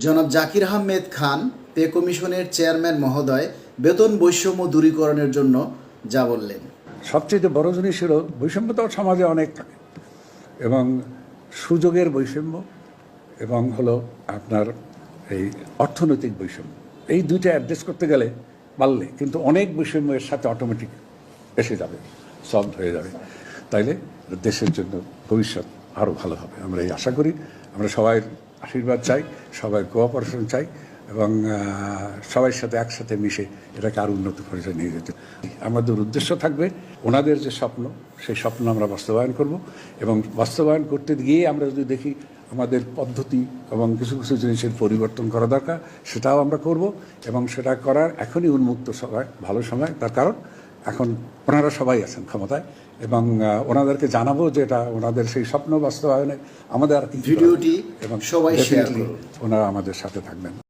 জনাব জাকির আহমেদ খান পে কমিশনের চেয়ারম্যান মহোদয় বেতন বৈষম্য দূরীকরণের জন্য যা বললেন। সবচেয়ে বড় জিনিস হলো বৈষম্য তো সমাজে অনেক থাকে এবং সুযোগের বৈষম্য এবং হলো আপনার এই অর্থনৈতিক বৈষম্য। এই দুইটা অ্যাড্রেস করতে গেলে পারলে কিন্তু অনেক বৈষম্য এর সাথে অটোমেটিক এসে যাবে সলভ হয়ে যাবে। তাইলে দেশের জন্য ভবিষ্যৎ আরও ভালো হবে। আমরা এই আশা করি, আমরা সবাই আশীর্বাদ চাই, সবাই কোঅপারেশন চাই এবং সবার সাথে একসাথে মিশে এটাকে আরও উন্নত পর্যায়ে নিয়ে যেতে। আমাদের উদ্দেশ্য থাকবে ওনাদের যে স্বপ্ন, সেই স্বপ্ন আমরা বাস্তবায়ন করব এবং বাস্তবায়ন করতে গিয়ে আমরা যদি দেখি আমাদের পদ্ধতি এবং কিছু কিছু জিনিসের পরিবর্তন করা দরকার, সেটাও আমরা করব এবং সেটা করার এখনই উন্মুক্ত সময়, ভালো সময়, তার কারণ এখন ওনারা সবাই আছেন ক্ষমতায় এবং ওনাদেরকে জানাব যে এটা ওনাদের সেই স্বপ্ন বাস্তবায়নে আমাদের। ভিডিওটি এবং সবাই ওনারা আমাদের সাথে থাকবেন